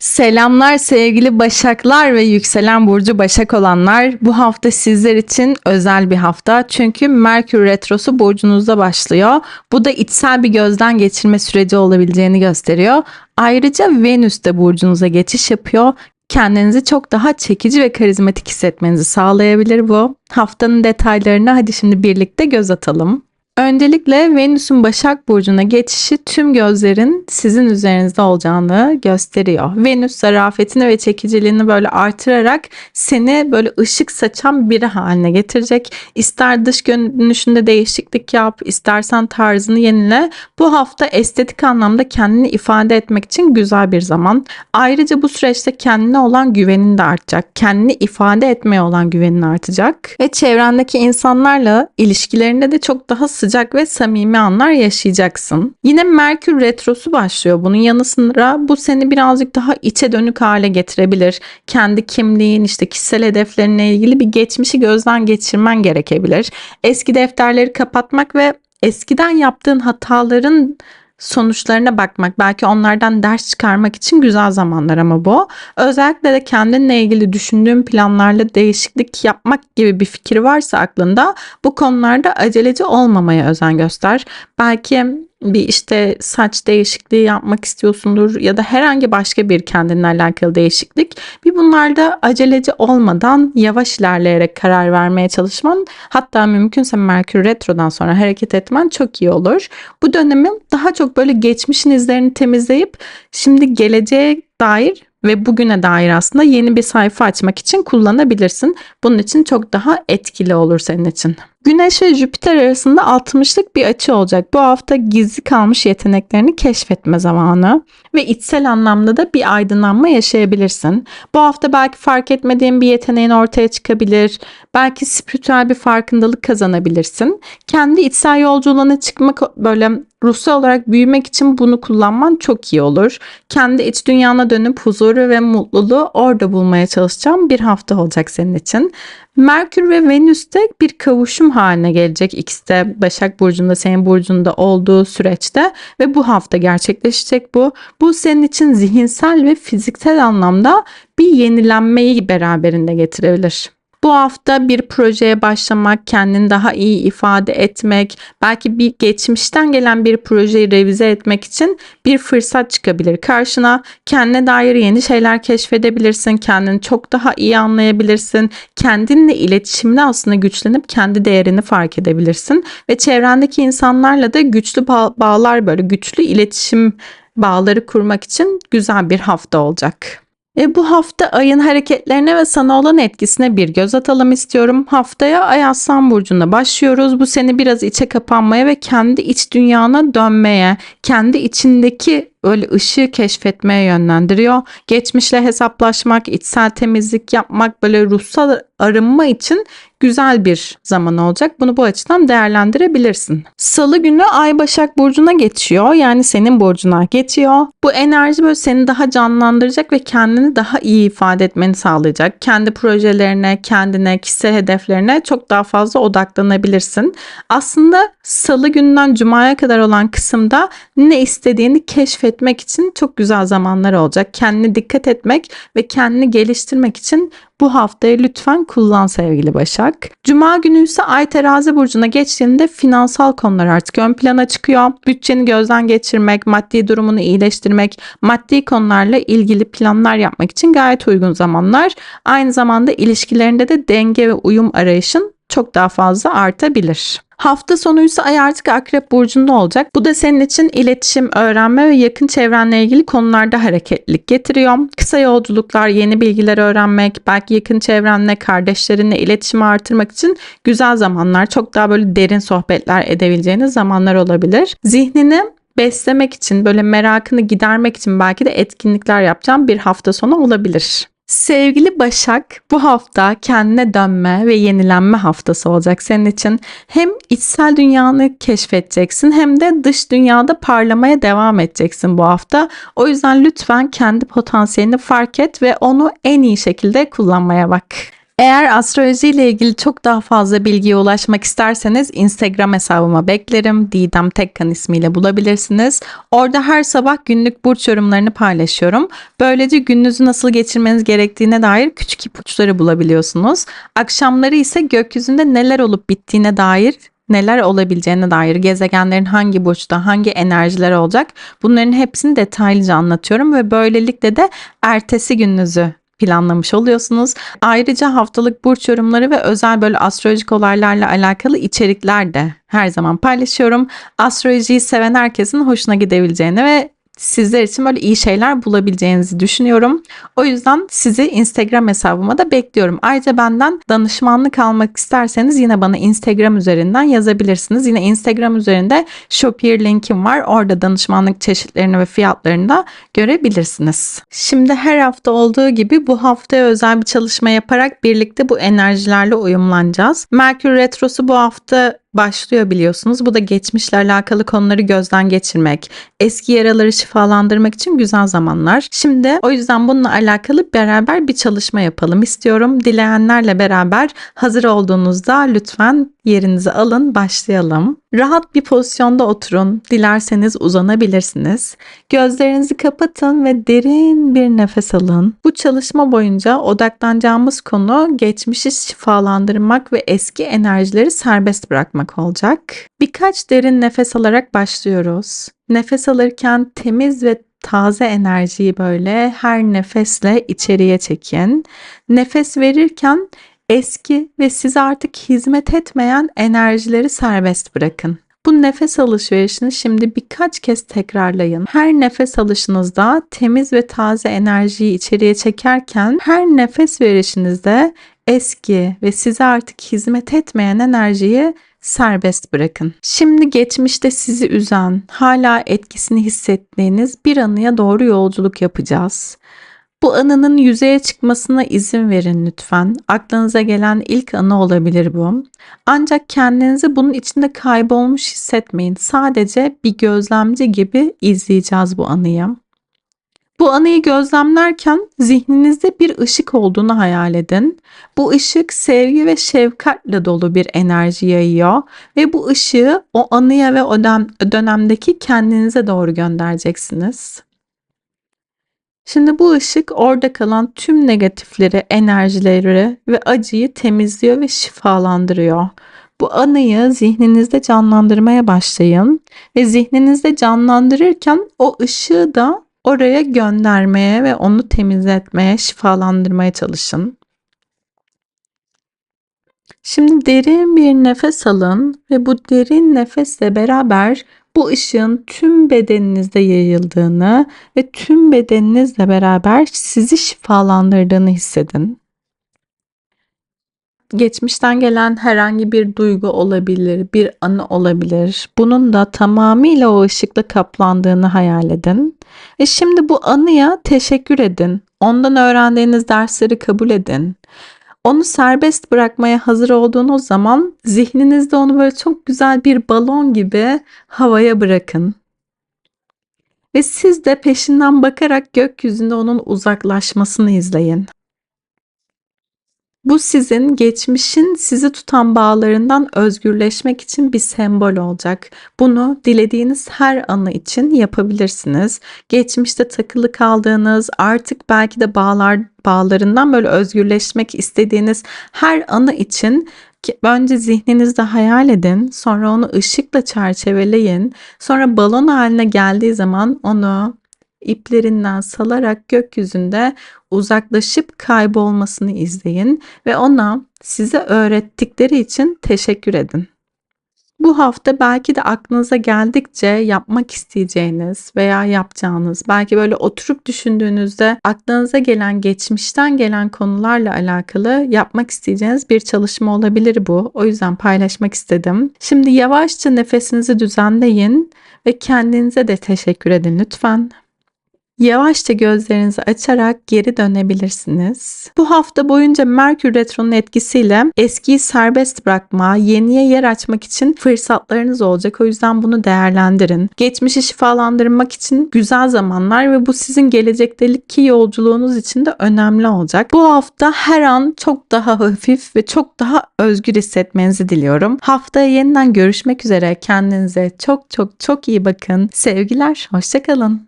Selamlar sevgili Başaklar ve yükselen burcu Başak olanlar. Bu hafta sizler için özel bir hafta. Çünkü Merkür retrosu burcunuzda başlıyor. Bu da içsel bir gözden geçirme süreci olabileceğini gösteriyor. Ayrıca Venüs de burcunuza geçiş yapıyor. Kendinizi çok daha çekici ve karizmatik hissetmenizi sağlayabilir bu. Haftanın detaylarına hadi şimdi birlikte göz atalım. Öncelikle Venüs'ün Başak Burcu'na geçişi tüm gözlerin sizin üzerinizde olacağını gösteriyor. Venüs zarafetini ve çekiciliğini böyle artırarak seni böyle ışık saçan biri haline getirecek. İster dış görünüşünde değişiklik yap, istersen tarzını yenile. Bu hafta estetik anlamda kendini ifade etmek için güzel bir zaman. Ayrıca bu süreçte kendine olan güvenin de artacak. Kendini ifade etmeye olan güvenin artacak. Ve çevrendeki insanlarla ilişkilerinde de çok daha sıcak ve samimi anlar yaşayacaksın. Yine Merkür retrosu başlıyor. Bunun yanı sıra bu seni birazcık daha içe dönük hale getirebilir. Kendi kimliğin işte kişisel hedeflerine ilgili bir geçmişi gözden geçirmen gerekebilir. Eski defterleri kapatmak ve eskiden yaptığın hataların sonuçlarına bakmak, belki onlardan ders çıkarmak için güzel zamanlar ama bu. Özellikle de kendinle ilgili düşündüğün planlarla değişiklik yapmak gibi bir fikir varsa aklında bu konularda aceleci olmamaya özen göster. Belki bir işte saç değişikliği yapmak istiyorsundur ya da herhangi başka bir kendinle alakalı değişiklik. Bir bunlarda aceleci olmadan yavaş ilerleyerek karar vermeye çalışman hatta mümkünse Merkür Retro'dan sonra hareket etmen çok iyi olur. Bu dönemi daha çok böyle geçmişin izlerini temizleyip şimdi geleceğe dair ve bugüne dair aslında yeni bir sayfa açmak için kullanabilirsin. Bunun için çok daha etkili olur senin için. Güneş ve Jüpiter arasında 60'lık bir açı olacak. Bu hafta gizli kalmış yeteneklerini keşfetme zamanı ve içsel anlamda da bir aydınlanma yaşayabilirsin. Bu hafta belki fark etmediğin bir yeteneğin ortaya çıkabilir. Belki spiritüel bir farkındalık kazanabilirsin. Kendi içsel yolculuğuna çıkmak böyle ruhsal olarak büyümek için bunu kullanman çok iyi olur. Kendi iç dünyana dönüp huzuru ve mutluluğu orada bulmaya çalışacağım bir hafta olacak senin için. Merkür ve Venüs de bir kavuşum haline gelecek. İkisi de Başak Burcu'nda, senin burcunda olduğu süreçte ve bu hafta gerçekleşecek bu. Bu senin için zihinsel ve fiziksel anlamda bir yenilenmeyi beraberinde getirebilir. Bu hafta bir projeye başlamak, kendini daha iyi ifade etmek, belki bir geçmişten gelen bir projeyi revize etmek için bir fırsat çıkabilir karşına. Kendine dair yeni şeyler keşfedebilirsin, kendini çok daha iyi anlayabilirsin. Kendinle iletişimde aslında güçlenip kendi değerini fark edebilirsin ve çevrendeki insanlarla da güçlü bağ- bağlar böyle güçlü iletişim bağları kurmak için güzel bir hafta olacak. E, bu hafta ayın hareketlerine ve sana olan etkisine bir göz atalım istiyorum. Haftaya Ay Aslan Burcu'nda başlıyoruz. Bu seni biraz içe kapanmaya ve kendi iç dünyana dönmeye, kendi içindeki öyle ışığı keşfetmeye yönlendiriyor. Geçmişle hesaplaşmak, içsel temizlik yapmak, böyle ruhsal arınma için güzel bir zaman olacak. Bunu bu açıdan değerlendirebilirsin. Salı günü Ay Başak Burcu'na geçiyor. Yani senin burcuna geçiyor. Bu enerji böyle seni daha canlandıracak ve kendini daha iyi ifade etmeni sağlayacak. Kendi projelerine, kendine, kişisel hedeflerine çok daha fazla odaklanabilirsin. Aslında salı günden cumaya kadar olan kısımda ne istediğini keşfetmek için çok güzel zamanlar olacak. Kendine dikkat etmek ve kendini geliştirmek için bu haftayı lütfen kullan sevgili Başak. Cuma günü ise Ay Terazi burcuna geçtiğinde finansal konular artık ön plana çıkıyor. Bütçeni gözden geçirmek, maddi durumunu iyileştirmek, maddi konularla ilgili planlar yapmak için gayet uygun zamanlar. Aynı zamanda ilişkilerinde de denge ve uyum arayışın çok daha fazla artabilir. Hafta sonu ise ay artık akrep burcunda olacak. Bu da senin için iletişim, öğrenme ve yakın çevrenle ilgili konularda hareketlilik getiriyor. Kısa yolculuklar, yeni bilgiler öğrenmek, belki yakın çevrenle, kardeşlerinle iletişimi artırmak için güzel zamanlar. Çok daha böyle derin sohbetler edebileceğiniz zamanlar olabilir. Zihnini beslemek için, böyle merakını gidermek için belki de etkinlikler yapacağım bir hafta sonu olabilir. Sevgili Başak, bu hafta kendine dönme ve yenilenme haftası olacak senin için. Hem içsel dünyanı keşfedeceksin hem de dış dünyada parlamaya devam edeceksin bu hafta. O yüzden lütfen kendi potansiyelini fark et ve onu en iyi şekilde kullanmaya bak. Eğer astroloji ile ilgili çok daha fazla bilgiye ulaşmak isterseniz Instagram hesabıma beklerim. Didem Tekkan ismiyle bulabilirsiniz. Orada her sabah günlük burç yorumlarını paylaşıyorum. Böylece gününüzü nasıl geçirmeniz gerektiğine dair küçük ipuçları bulabiliyorsunuz. Akşamları ise gökyüzünde neler olup bittiğine dair neler olabileceğine dair gezegenlerin hangi burçta hangi enerjiler olacak bunların hepsini detaylıca anlatıyorum ve böylelikle de ertesi gününüzü planlamış oluyorsunuz. Ayrıca haftalık burç yorumları ve özel böyle astrolojik olaylarla alakalı içerikler de her zaman paylaşıyorum. Astrolojiyi seven herkesin hoşuna gidebileceğini ve sizler için böyle iyi şeyler bulabileceğinizi düşünüyorum. O yüzden sizi Instagram hesabıma da bekliyorum. Ayrıca benden danışmanlık almak isterseniz yine bana Instagram üzerinden yazabilirsiniz. Yine Instagram üzerinde Shopier linkim var. Orada danışmanlık çeşitlerini ve fiyatlarını da görebilirsiniz. Şimdi her hafta olduğu gibi bu haftaya özel bir çalışma yaparak birlikte bu enerjilerle uyumlanacağız. Merkür Retrosu bu hafta başlıyor biliyorsunuz. Bu da geçmişle alakalı konuları gözden geçirmek, eski yaraları şifalandırmak için güzel zamanlar. Şimdi o yüzden bununla alakalı beraber bir çalışma yapalım istiyorum. Dileyenlerle beraber hazır olduğunuzda lütfen yerinizi alın, başlayalım. Rahat bir pozisyonda oturun. Dilerseniz uzanabilirsiniz. Gözlerinizi kapatın ve derin bir nefes alın. Bu çalışma boyunca odaklanacağımız konu geçmişi şifalandırmak ve eski enerjileri serbest bırakmak olacak. Birkaç derin nefes alarak başlıyoruz. Nefes alırken temiz ve taze enerjiyi böyle her nefesle içeriye çekin. Nefes verirken eski ve size artık hizmet etmeyen enerjileri serbest bırakın. Bu nefes alışverişini şimdi birkaç kez tekrarlayın. Her nefes alışınızda temiz ve taze enerjiyi içeriye çekerken her nefes verişinizde eski ve size artık hizmet etmeyen enerjiyi serbest bırakın. Şimdi geçmişte sizi üzen, hala etkisini hissettiğiniz bir anıya doğru yolculuk yapacağız. Bu anının yüzeye çıkmasına izin verin lütfen. Aklınıza gelen ilk anı olabilir bu. Ancak kendinizi bunun içinde kaybolmuş hissetmeyin. Sadece bir gözlemci gibi izleyeceğiz bu anıyı. Bu anıyı gözlemlerken zihninizde bir ışık olduğunu hayal edin. Bu ışık sevgi ve şefkatle dolu bir enerji yayıyor ve bu ışığı o anıya ve o dönemdeki kendinize doğru göndereceksiniz. Şimdi bu ışık orada kalan tüm negatifleri, enerjileri ve acıyı temizliyor ve şifalandırıyor. Bu anıyı zihninizde canlandırmaya başlayın ve zihninizde canlandırırken o ışığı da oraya göndermeye ve onu temizletmeye, şifalandırmaya çalışın. Şimdi derin bir nefes alın ve bu derin nefesle beraber bu ışığın tüm bedeninizde yayıldığını ve tüm bedeninizle beraber sizi şifalandırdığını hissedin. Geçmişten gelen herhangi bir duygu olabilir, bir anı olabilir. Bunun da tamamıyla o ışıkla kaplandığını hayal edin. Ve şimdi bu anıya teşekkür edin. Ondan öğrendiğiniz dersleri kabul edin. Onu serbest bırakmaya hazır olduğunuz zaman zihninizde onu böyle çok güzel bir balon gibi havaya bırakın. Ve siz de peşinden bakarak gökyüzünde onun uzaklaşmasını izleyin. Bu sizin geçmişin sizi tutan bağlarından özgürleşmek için bir sembol olacak. Bunu dilediğiniz her anı için yapabilirsiniz. Geçmişte takılı kaldığınız, artık belki de bağlar bağlarından böyle özgürleşmek istediğiniz her anı için önce zihninizde hayal edin, sonra onu ışıkla çerçeveleyin. Sonra balon haline geldiği zaman onu iplerinden salarak gökyüzünde uzaklaşıp kaybolmasını izleyin ve ona size öğrettikleri için teşekkür edin. Bu hafta belki de aklınıza geldikçe yapmak isteyeceğiniz veya yapacağınız, belki böyle oturup düşündüğünüzde aklınıza gelen geçmişten gelen konularla alakalı yapmak isteyeceğiniz bir çalışma olabilir bu. O yüzden paylaşmak istedim. Şimdi yavaşça nefesinizi düzenleyin ve kendinize de teşekkür edin lütfen. Yavaşça gözlerinizi açarak geri dönebilirsiniz. Bu hafta boyunca Merkür Retro'nun etkisiyle eskiyi serbest bırakma, yeniye yer açmak için fırsatlarınız olacak. O yüzden bunu değerlendirin. Geçmişi şifalandırmak için güzel zamanlar ve bu sizin gelecekteki yolculuğunuz için de önemli olacak. Bu hafta her an çok daha hafif ve çok daha özgür hissetmenizi diliyorum. Haftaya yeniden görüşmek üzere. Kendinize çok çok çok iyi bakın. Sevgiler, hoşçakalın.